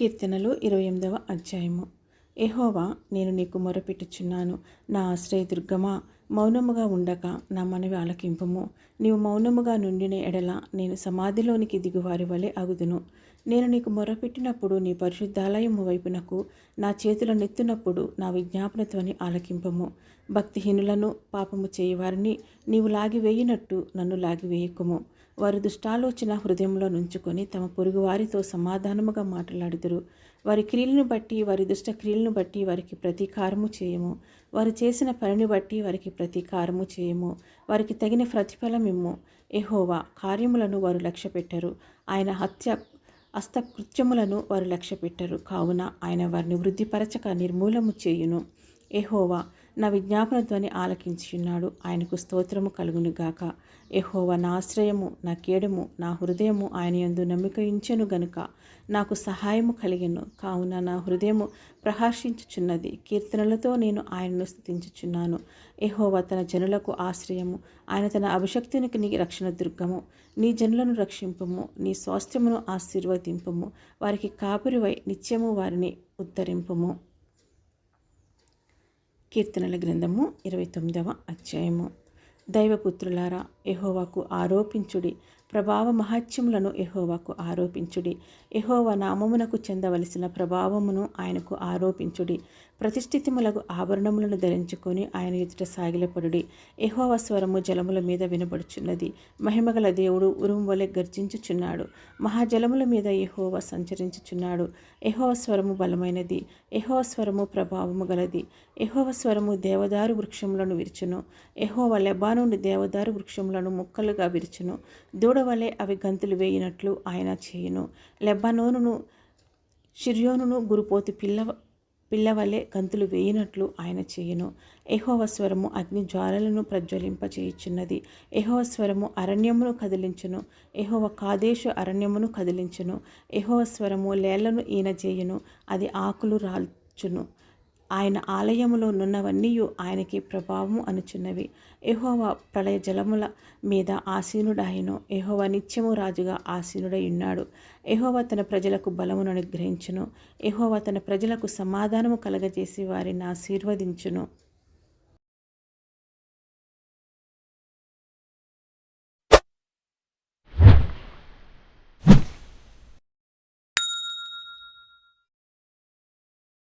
కీర్తనలు ఇరవై ఎనిమిదవ అధ్యాయము. ఎహోవా నేను నీకు మొరపెట్టుచున్నాను. నా ఆశ్రయదుర్గమా మౌనముగా ఉండక నా మనవి ఆలకింపము. నీవు మౌనముగా నుండిన ఎడల నేను సమాధిలోనికి దిగువారి వలె అగుదును నేను నీకు మొరపెట్టినప్పుడు నీ పరిశుద్ధాలయము వైపునకు నా చేతుల నెత్తునప్పుడు నా విజ్ఞాపనత్వని ఆలకింపము. భక్తిహీనులను పాపము చేయవారిని నీవు లాగివేయినట్టు నన్ను లాగివేయకుము. వారు దుష్టాలోచన హృదయంలో నుంచుకొని తమ పొరుగువారితో సమాధానముగా మాట్లాడుదురు. వారి క్రియలను బట్టి వారి దుష్ట క్రియలను బట్టి వారికి ప్రతీకారము చేయము. వారు చేసిన పనిని బట్టి వారికి ప్రతీకారము చేయము. వారికి తగిన ప్రతిఫలం ఇమ్ము. ఎహోవా కార్యములను వారు లక్ష్యపెట్టరు. ఆయన హత్య హస్తకృత్యములను వారు లక్ష్యపెట్టరు. కావున ఆయన వారిని వృద్ధిపరచక నిర్మూలము చేయును. ఎహోవా నా విజ్ఞాపన ధ్వని ఆలకించున్నాడు ఆయనకు స్తోత్రము కలుగును గాక. ఎహోవ నా ఆశ్రయము నా కేడము నా హృదయము ఆయన యందు నమ్మిక ఇంచెను గనుక. నాకు సహాయము కలిగెను. కావున నా హృదయము ప్రహర్షించుచున్నది. కీర్తనలతో నేను ఆయనను స్థుతించుచున్నాను ఎహోవ తన జనులకు ఆశ్రయము. ఆయన తన అభిషక్తునికి నీ రక్షణ దుర్గము. నీ జనులను రక్షింపము. నీ స్వాస్థ్యమును ఆశీర్వదింపము. వారికి కాపురివై నిత్యము వారిని ఉద్ధరింపము. కీర్తనల గ్రంథము ఇరవై తొమ్మిదవ అధ్యాయము. దైవపుత్రులారా ఎహోవాకు ఆరోపించుడి. ప్రభావ మహత్యములను ఎహోవాకు ఆరోపించుడి. ఎహోవ నామమునకు చెందవలసిన ప్రభావమును ఆయనకు ఆరోపించుడి. ప్రతిష్ఠితములకు ఆభరణములను ధరించుకొని ఆయన ఎదుట సాగిలపడుడి. ఎహోవ స్వరము జలముల మీద వినబడుచున్నది. మహిమగల దేవుడు ఉరుము వలె గర్జించుచున్నాడు. మహాజలముల మీద ఎహోవ సంచరించుచున్నాడు. ఎహోవ స్వరము బలమైనది. ఎహోవ స్వరము ప్రభావము గలది. ఎహోవ స్వరము దేవదారు వృక్షములను విరుచును. ఎహోవ లెబానుండి దేవదారు వృక్షములను ముక్కలుగా విరుచును. దూడవలే అవి గంతులు వేయినట్లు ఆయన చేయును. లెబ్బనోనును షిర్యోనును గురుపోతి పిల్ల పిల్లవలే గంతులు వేయినట్లు ఆయన చేయును. ఎహోవ స్వరము అగ్ని జ్వాలలను ప్రజ్వలింపచేయుచున్నది. ఎహోవ స్వరము అరణ్యమును కదిలించును. ఎహోవ కాదేశు అరణ్యమును కదిలించును. ఎహోవ స్వరము లేళ్ళను ఈనజేయును. అది ఆకులు రాల్చును. ఆయన ఆలయములో నున్నవన్నీ ఆయనకి ప్రభావము అనుచున్నవి. ఎహోవ ప్రళయ జలముల మీద ఆసీనుడాయను ఎహోవ నిత్యము రాజుగా ఆసీనుడై ఉన్నాడు ఎహోవ తన ప్రజలకు బలమును అనుగ్రహించును. ఎహోవ తన ప్రజలకు సమాధానము కలగజేసి వారిని ఆశీర్వదించును.